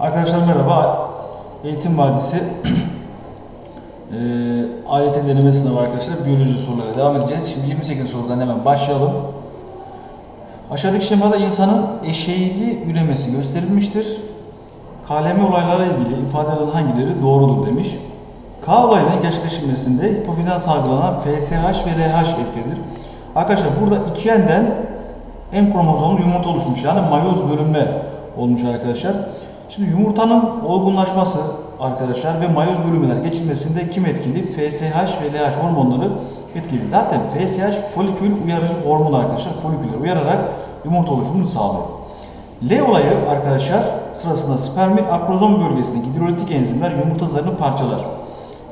Arkadaşlar merhaba. Eğitim Vadisi eee AYT deneme sınavı arkadaşlar. Biyoloji sorularına devam edeceğiz. Şimdi 28 sorudan hemen başlayalım. Aşağıdaki şemada insanın eşeğli üremesi gösterilmiştir. KLM olaylarla ilgili ifadelerin hangileri doğrudur demiş. K olayının gerçekleşmesinde hipofizden salgılanan FSH ve RH etkilidir. Arkadaşlar burada iki yenden M kromozomlu yumurta oluşmuş. Yani mayoz bölünme olmuş arkadaşlar. Şimdi yumurtanın olgunlaşması arkadaşlar ve mayoz bölünmeler geçilmesinde kim etkili? FSH ve LH hormonları etkili. Zaten FSH folikül uyarıcı hormon arkadaşlar. Foliküller uyararak yumurta oluşumunu sağlıyor. L olayı arkadaşlar sırasında spermin akrozom bölgesindeki hidrolitik enzimler yumurta zarını parçalar.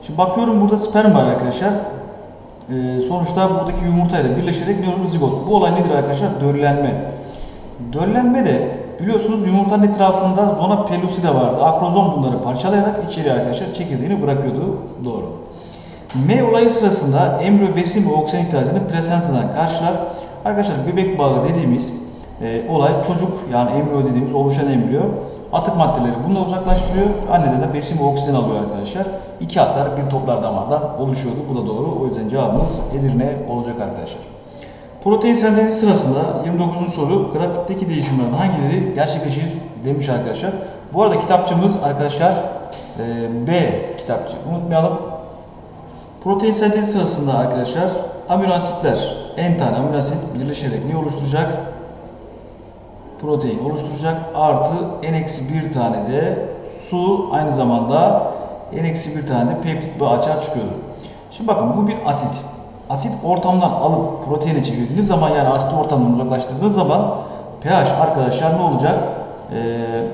Şimdi bakıyorum burada sperm var arkadaşlar. Ee, sonuçta buradaki yumurtayla birleşerek ne olur? Zigot. Bu olay nedir arkadaşlar? Döllenme. Döllenme de biliyorsunuz yumurtanın etrafında zona pellucida vardı. Akrozom bunları parçalayarak içeri arkadaşlar çekirdeğini bırakıyordu. Doğru. M olayı sırasında embriyo besin ve oksijen ihtiyacını plasentadan karşılar. Arkadaşlar göbek bağı dediğimiz e, olay çocuk yani embriyo dediğimiz oluşan embriyo atık maddeleri bununla uzaklaştırıyor. Anneden de besin ve oksijen alıyor arkadaşlar. İki atar bir toplar damardan oluşuyordu. Bu da doğru. O yüzden cevabımız Edirne olacak arkadaşlar. Protein sentezi sırasında 29. soru grafikteki değişimlerden hangileri gerçekleşir demiş arkadaşlar. Bu arada kitapçımız arkadaşlar e, B kitapçı. Unutmayalım. Protein sentezi sırasında arkadaşlar amino asitler n tane amino asit birleşerek ne oluşturacak? Protein oluşturacak. Artı n-1 tane de su aynı zamanda n-1 tane de peptit bağı açığa çıkıyordu. Şimdi bakın bu bir asit. Asit ortamdan alıp proteine çevirdiğiniz zaman yani asit ortamdan uzaklaştırdığınız zaman pH arkadaşlar ne olacak? Ee,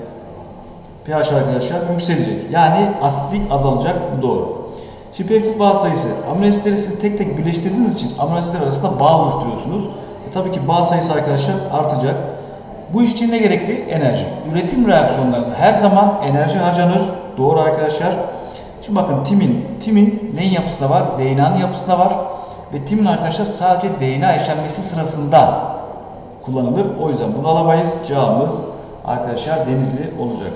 pH arkadaşlar yükselecek. Yani asitlik azalacak. Bu doğru. Şimdi peptit bağ sayısı. Amino asitleri siz tek tek birleştirdiğiniz için amino asitler arasında bağ oluşturuyorsunuz. E, tabii ki bağ sayısı arkadaşlar artacak. Bu iş için ne gerekli? Enerji. Üretim reaksiyonlarında her zaman enerji harcanır. Doğru arkadaşlar. Şimdi bakın timin. Timin neyin yapısında var? DNA'nın yapısında var. Ve timin arkadaşlar sadece DNA işlenmesi sırasında kullanılır. O yüzden bunu alamayız. Cevabımız arkadaşlar denizli olacak.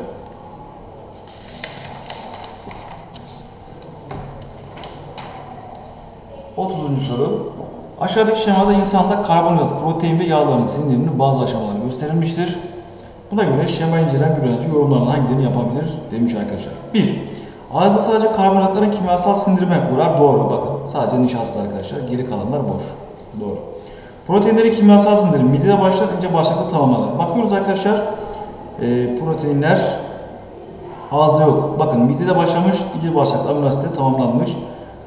Otuzuncu soru. Aşağıdaki şemada insanda karbonhidrat, protein ve yağların sindiriminin bazı aşamaları gösterilmiştir. Buna göre şema incelen bir öğrenci yorumlarının hangilerini yapabilir demiş arkadaşlar. 1. Ağızda sadece karbonhidratların kimyasal sindirime uğrar. Doğru. Bakın sadece nişasta arkadaşlar. Geri kalanlar boş. Doğru. Proteinlerin kimyasal sindirimi midede başlar, ince bağırsakta tamamlanır. Bakıyoruz arkadaşlar. E, proteinler ağızda yok. Bakın midede başlamış, ince bağırsakta amino tamamlanmış.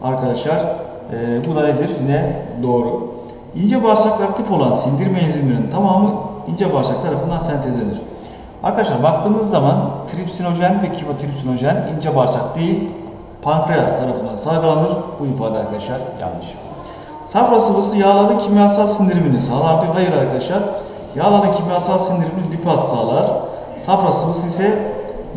Arkadaşlar e, bu da nedir? Yine doğru. İnce bağırsaklar aktif olan sindirme enzimlerinin tamamı ince bağırsak tarafından sentezlenir. Arkadaşlar baktığımız zaman tripsinojen ve kibotripsinojen ince bağırsak değil, pankreas tarafından salgılanır. Bu ifade arkadaşlar yanlış. Safra sıvısı yağların kimyasal sindirimini sağlar diyor. Hayır arkadaşlar. Yağların kimyasal sindirimini lipaz sağlar. Safra sıvısı ise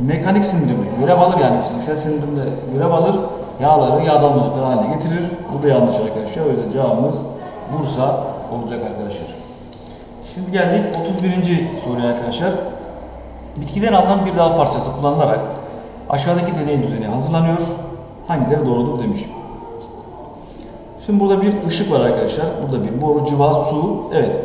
mekanik sindirimi görev alır yani fiziksel sindirimde görev alır. Yağları yağ damlacıkları haline getirir. Bu da yanlış arkadaşlar. O yüzden cevabımız Bursa olacak arkadaşlar. Şimdi geldik 31. soruya arkadaşlar. Bitkiden alınan bir dal parçası kullanılarak aşağıdaki deney düzeni hazırlanıyor. Hangileri doğrudur demiş. Şimdi burada bir ışık var arkadaşlar. Burada bir boru, civa, su. Evet.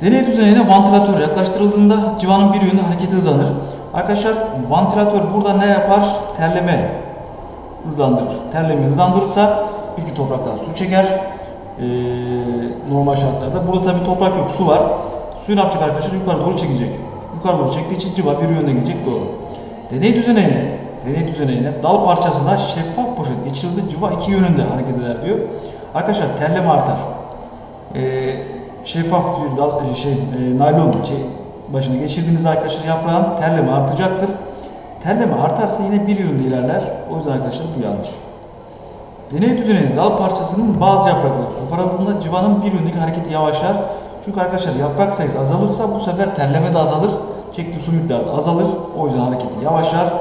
Deney düzenine vantilatör yaklaştırıldığında civanın bir yönünde hareketi hızlanır. Arkadaşlar vantilatör burada ne yapar? Terleme hızlandırır. Terleme hızlandırırsa bitki topraktan su çeker. Ee, normal şartlarda. Burada tabii toprak yok, su var. Suyu ne yapacak arkadaşlar? Yukarı doğru çekecek. Yukarı doğru çektiği için civa bir yönde gidecek doğru. Deney düzenine, deney düzenine dal parçasına şeffaf poşet geçirildi. Civa iki yönünde hareket eder diyor. Arkadaşlar terleme artar. Ee, şeffaf bir dal, şey, e, naylon şey, başına geçirdiğiniz arkadaşlar yaprağın terleme artacaktır. Terleme artarsa yine bir yönde ilerler. O yüzden arkadaşlar bu yanlış. Deney düzeninde dal parçasının bazı yaprakları koparıldığında civanın bir yöndeki hareketi yavaşlar. Çünkü arkadaşlar yaprak sayısı azalırsa bu sefer terleme de azalır. Çektiği su miktarı da azalır. O yüzden hareketi yavaşlar.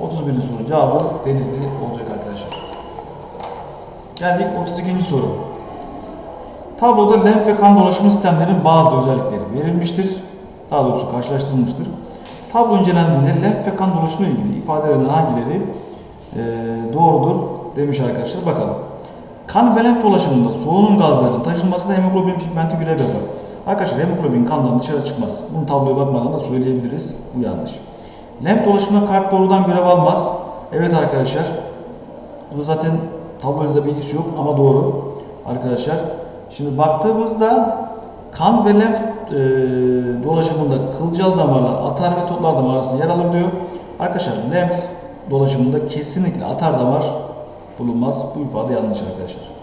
31. soru cevabı denizli olacak arkadaşlar. Geldik 32. soru. Tabloda lenf ve kan dolaşımı sistemlerinin bazı özellikleri verilmiştir. Daha doğrusu karşılaştırılmıştır. Tablo incelendiğinde lenf ve kan dolaşımı ilgili ifadelerinden hangileri e, doğrudur demiş arkadaşlar. Bakalım. Kan ve lenf dolaşımında solunum gazlarının taşınmasında hemoglobin pigmenti görev yapar. Arkadaşlar hemoglobin kandan dışarı çıkmaz. Bunu tabloya bakmadan da söyleyebiliriz. Bu yanlış. Lenf dolaşımında kalp borudan görev almaz. Evet arkadaşlar. Bu zaten tabloda da bilgisi yok ama doğru arkadaşlar. Şimdi baktığımızda kan ve lenf e, dolaşımında kılcal damarlar, atar ve toplar damar arasında yer alır diyor. Arkadaşlar lenf dolaşımında kesinlikle atar damar bulunmaz. Bu ifade yanlış arkadaşlar.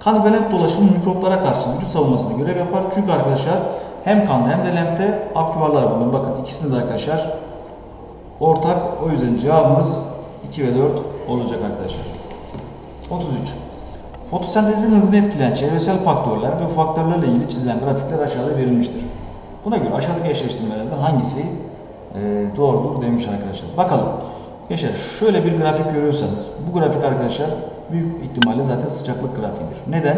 Kan ve lenf dolaşımı mikroplara karşı vücut savunmasında görev yapar. Çünkü arkadaşlar hem kanda hem de lenfte aküvarlar bulunur. Bakın ikisinde de arkadaşlar ortak. O yüzden cevabımız 2 ve 4 olacak arkadaşlar. 33. Fotosentezin hızını etkileyen çevresel faktörler ve bu faktörlerle ilgili çizilen grafikler aşağıda verilmiştir. Buna göre aşağıdaki eşleştirmelerden hangisi e, doğrudur demiş arkadaşlar. Bakalım. Gençler şöyle bir grafik görüyorsanız bu grafik arkadaşlar büyük ihtimalle zaten sıcaklık grafiğidir. Neden?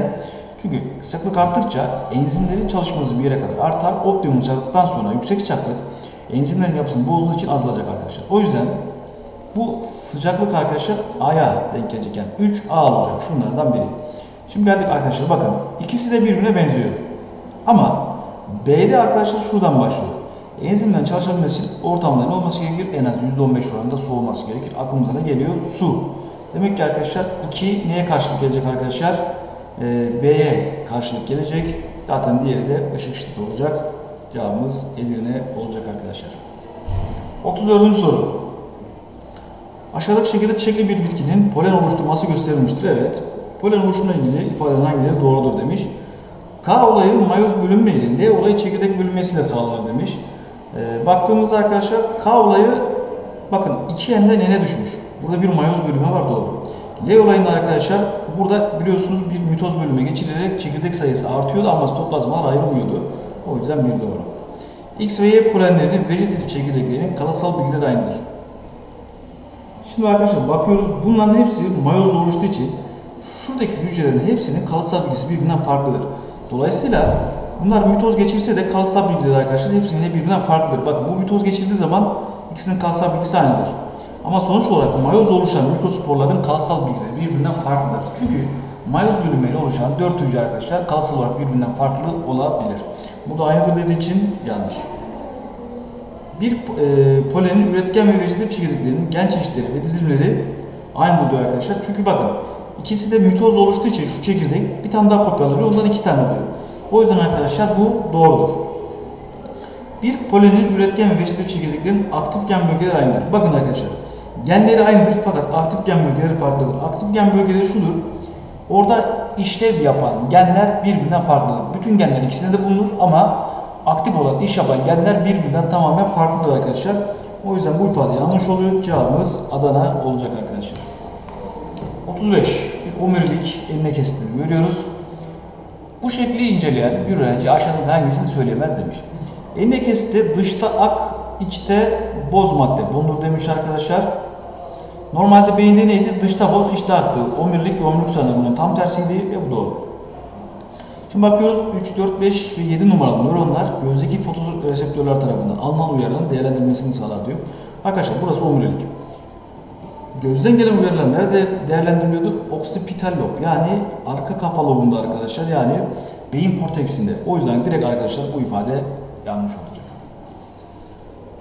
Çünkü sıcaklık arttıkça enzimlerin çalışması bir yere kadar artar. Optimum sıcaklıktan sonra yüksek sıcaklık enzimlerin yapısını bozduğu için azalacak arkadaşlar. O yüzden bu sıcaklık arkadaşlar A'ya denk gelecek yani 3A olacak şunlardan biri. Şimdi geldik arkadaşlar bakın ikisi de birbirine benziyor. Ama B'de arkadaşlar şuradan başlıyor. Enzimlerin çalışabilmesi için ortamda ne olması gerekir? En az %15 oranında su olması gerekir. Aklımıza ne geliyor? Su. Demek ki arkadaşlar 2 neye karşılık gelecek arkadaşlar? Ee, B'ye karşılık gelecek. Zaten diğeri de ışık şiddet olacak. Cevabımız Edirne olacak arkadaşlar. 34. soru. Aşağıdaki şekilde çiçekli bir bitkinin polen oluşturması gösterilmiştir. Evet. Polen oluşumla ilgili ifadelerin hangileri doğrudur demiş. K olayı mayoz bölünme ile L olayı çekirdek bölünmesiyle sağlanır demiş. Ee, baktığımızda arkadaşlar K olayı bakın iki ende nene düşmüş. Burada bir mayoz bölünme var doğru. L olayında arkadaşlar burada biliyorsunuz bir mitoz bölünme geçirilerek çekirdek sayısı artıyordu ama sitoplazmalar ayrılmıyordu. O yüzden bir doğru. X ve Y polenlerinin vejetatif çekirdeklerinin kalıtsal bilgileri aynıdır. Şimdi arkadaşlar bakıyoruz bunların hepsi mayoz oluştuğu için şuradaki hücrelerin hepsinin kalıtsal bilgisi birbirinden farklıdır. Dolayısıyla bunlar mitoz geçirse de kalıtsal bilgileri arkadaşlar hepsinin birbirinden farklıdır. Bakın bu mitoz geçirdiği zaman ikisinin kalıtsal bilgisi aynıdır. Ama sonuç olarak mayoz oluşan mikrosporların kalıtsal bilgileri birbirinden farklıdır. Çünkü mayoz bölünmeyle oluşan 4 hücre arkadaşlar kalıtsal olarak birbirinden farklı olabilir. Bu da aynıdır dediği için yanlış. Bir e, polenin üretken ve vejetatif çekirdeklerinin gen çeşitleri ve dizilimleri aynıdır diyor arkadaşlar. Çünkü bakın ikisi de mitoz oluştuğu için şu çekirdek bir tane daha kopyalanıyor. Ondan iki tane oluyor. O yüzden arkadaşlar bu doğrudur. Bir polenin üretken ve vejetatif çekirdeklerin aktif gen bölgeleri aynıdır. Bakın arkadaşlar genleri aynıdır fakat aktif gen bölgeleri farklıdır. Aktif gen bölgeleri şudur. Orada işlev yapan genler birbirinden farklıdır. Bütün genler ikisinde de bulunur ama aktif olan iş yapan genler birbirinden tamamen farklıdır arkadaşlar. O yüzden bu ifade yanlış oluyor. Cevabımız Adana olacak arkadaşlar. 35. Bir omurilik eline kestiğini görüyoruz. Bu şekli inceleyen bir öğrenci aşağıdaki hangisini söyleyemez demiş. Eline kesti dışta ak, içte boz madde bulunur demiş arkadaşlar. Normalde beyinde neydi? Dışta boz, içte aktı. Omurilik ve omurilik sanırım bunun tam tersiydi ve bu doğru. Şimdi bakıyoruz 3, 4, 5 ve 7 numaralı nöronlar gözdeki fotoreseptörler tarafından alınan uyarının değerlendirilmesini sağlar diyor. Arkadaşlar burası omurilik. Gözden gelen uyarılar nerede değerlendiriliyordu? Oksipital lob yani arka kafa lobunda arkadaşlar yani beyin korteksinde. O yüzden direkt arkadaşlar bu ifade yanlış olacak.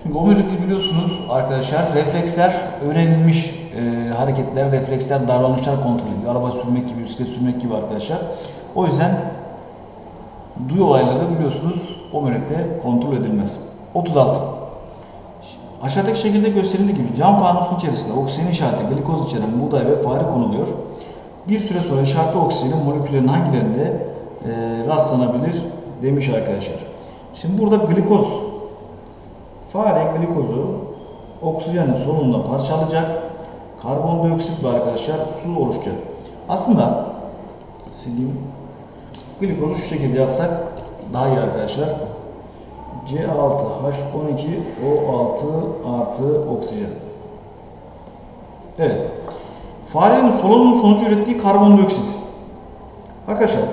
Çünkü omurilikte biliyorsunuz arkadaşlar refleksler öğrenilmiş e, hareketler, refleksler, davranışlar kontrol ediyor. Araba sürmek gibi, bisiklet sürmek gibi arkadaşlar. O yüzden duyu olayları biliyorsunuz omurilikte kontrol edilmez. 36. Aşağıdaki şekilde gösterildiği gibi cam fanusun içerisinde oksijen işareti glikoz içeren buğday ve fare konuluyor. Bir süre sonra işaretli oksijenin moleküllerinin hangilerinde e, rastlanabilir demiş arkadaşlar. Şimdi burada glikoz, fare glikozu oksijenin sonunda parçalayacak. Karbondioksit ve arkadaşlar su oluşacak. Aslında sileyim. Glikozu şu şekilde yazsak daha iyi arkadaşlar. C6H12O6 artı oksijen. Evet. Farenin solunum sonucu ürettiği karbondioksit. Arkadaşlar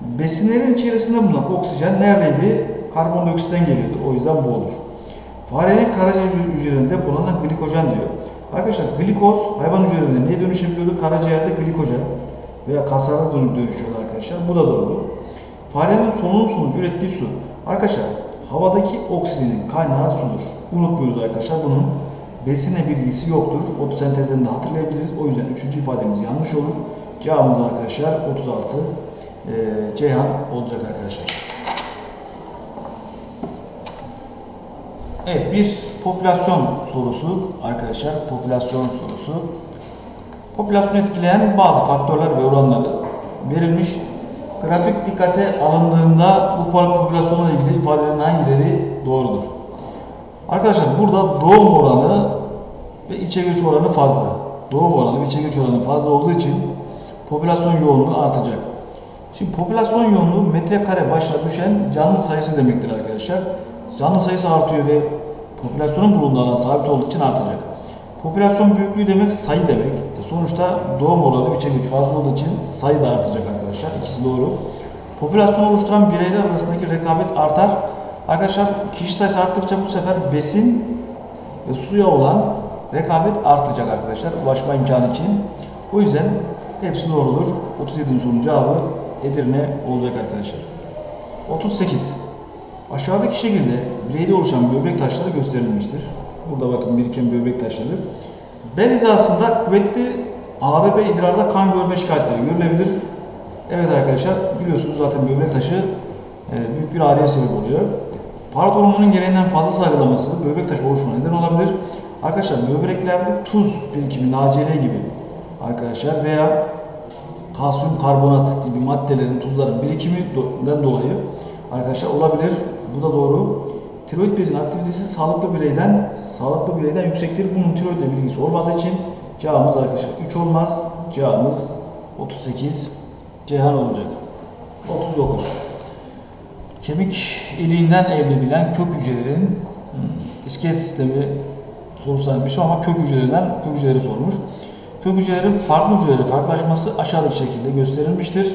besinlerin içerisinde bulunan oksijen neredeydi? Karbondioksitten geliyordu. O yüzden bu olur. Farenin karaciğer hücrelerinde bulunan glikojen diyor. Arkadaşlar glikoz hayvan hücrelerinde neye dönüşebiliyordu? Karaciğerde glikojen veya kaslarda dönüp dönüşüyordu arkadaşlar. Bu da doğru. Farenin solunum sonucu ürettiği su. Arkadaşlar havadaki oksijenin kaynağı sudur. Unutmuyoruz arkadaşlar bunun besinle bir ilgisi yoktur. Fotosentezden de hatırlayabiliriz. O yüzden üçüncü ifademiz yanlış olur. Cevabımız arkadaşlar 36 eee Ceyhan olacak arkadaşlar. Evet bir popülasyon sorusu arkadaşlar. Popülasyon sorusu. Popülasyonu etkileyen bazı faktörler ve oranları verilmiş. Grafik dikkate alındığında bu popülasyonla ilgili ifadelerin hangileri doğrudur? Arkadaşlar burada doğum oranı ve içe göç oranı fazla. Doğum oranı ve içe göç oranı fazla olduğu için popülasyon yoğunluğu artacak. Şimdi popülasyon yoğunluğu metrekare başına düşen canlı sayısı demektir arkadaşlar. Canlı sayısı artıyor ve popülasyonun bulunduğu alan sabit olduğu için artacak. Popülasyon büyüklüğü demek sayı demek. E sonuçta doğum oranı ve içe güç fazla olduğu için sayı da artacak arkadaşlar. İkisi doğru. Popülasyonu oluşturan bireyler arasındaki rekabet artar. Arkadaşlar kişi sayısı arttıkça bu sefer besin ve suya olan rekabet artacak arkadaşlar ulaşma imkanı için. O yüzden hepsi doğrudur. 37. sorunun cevabı Edirne olacak arkadaşlar. 38. Aşağıdaki şekilde bireyde oluşan böbrek taşları gösterilmiştir. Burada bakın biriken böbrek taşları. Bel hizasında kuvvetli ağrı ve idrarda kan görme şikayetleri görülebilir. Evet arkadaşlar biliyorsunuz zaten böbrek taşı e, büyük bir ağrıya sebep oluyor. Parat hormonunun gereğinden fazla salgılaması böbrek taşı oluşumuna neden olabilir. Arkadaşlar böbreklerde tuz birikimi, NaCl gibi arkadaşlar veya kalsiyum karbonat gibi maddelerin, tuzların birikiminden dolayı arkadaşlar olabilir. Bu da doğru. Tiroid bezinin aktivitesi sağlıklı bireyden sağlıklı bireyden yüksektir. Bunun tiroidle bilgisi olmadığı için cevabımız arkadaşlar 3 olmaz. Cevabımız 38 Ceyhan olacak. 39. Kemik iliğinden elde edilen kök hücrelerin hmm, iskelet sistemi sorusu vermiş ama kök hücrelerinden kök hücreleri sormuş. Kök hücrelerin farklı hücrelere farklılaşması aşağıdaki şekilde gösterilmiştir.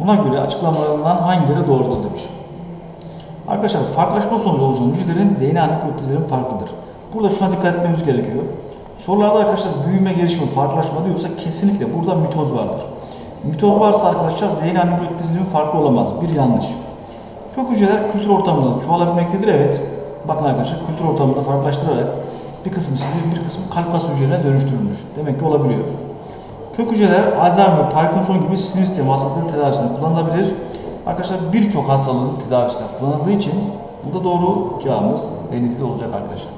Buna göre açıklamalarından hangileri doğrudur demiş. Arkadaşlar farklılaşma sonucu oluşan hücrelerin DNA nükleotidlerin farklıdır. Burada şuna dikkat etmemiz gerekiyor. Sorularda arkadaşlar büyüme, gelişme, farklılaşma diyorsa kesinlikle burada mitoz vardır. Mitoz varsa arkadaşlar DNA nükleotidinin farklı olamaz. Bir yanlış. Kök hücreler kültür ortamında çoğalabilmektedir. Evet. Bakın arkadaşlar kültür ortamında farklılaştırarak bir kısmı sinir, bir kısmı kalp kas hücrelerine dönüştürülmüş. Demek ki olabiliyor. Kök hücreler Alzheimer, Parkinson gibi sinir sistemi hastalıkları tedavisinde kullanılabilir. Arkadaşlar birçok hastalığın tedavisinde kullanıldığı için bu da doğru cevabımız denizli olacak arkadaşlar.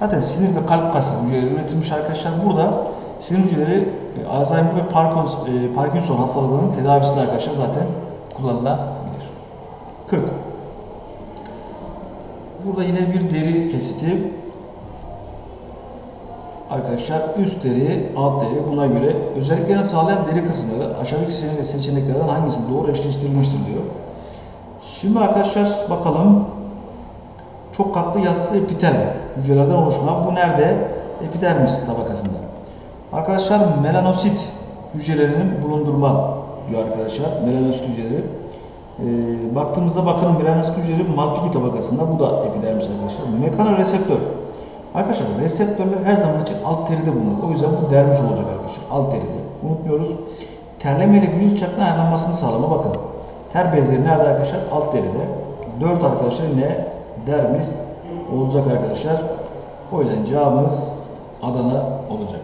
Zaten sinir ve kalp kası hücreleri üretilmiş arkadaşlar. Burada sinir hücreleri e, Alzheimer ve Parkinson, e, Parkinson hastalıklarının tedavisinde arkadaşlar zaten kullanılabilir. 40. Burada yine bir deri kesiti. Arkadaşlar üst deri, alt deri buna göre özelliklerini sağlayan deri kısımları aşağıdaki seçenek- seçeneklerden hangisi doğru eşleştirilmiştir diyor. Şimdi arkadaşlar bakalım çok katlı yassı epitel hücrelerden oluşma. Bu nerede? Epidermis tabakasında. Arkadaşlar melanosit hücrelerinin bulundurma diyor arkadaşlar. Melanosit hücreleri. Ee, baktığımızda bakın melanosit hücreleri Malpighi tabakasında. Bu da epidermis arkadaşlar. Mekanoreseptör. Arkadaşlar reseptörler her zaman için alt teride bulunur. O yüzden bu dermiş olacak arkadaşlar. Alt teride. Unutmuyoruz. Terleme ile virüs çarkının ayarlanmasını sağlama. Bakın. Ter bezleri nerede arkadaşlar? Alt deride. 4 arkadaşlar yine dermis olacak arkadaşlar. O yüzden cevabımız Adana olacak.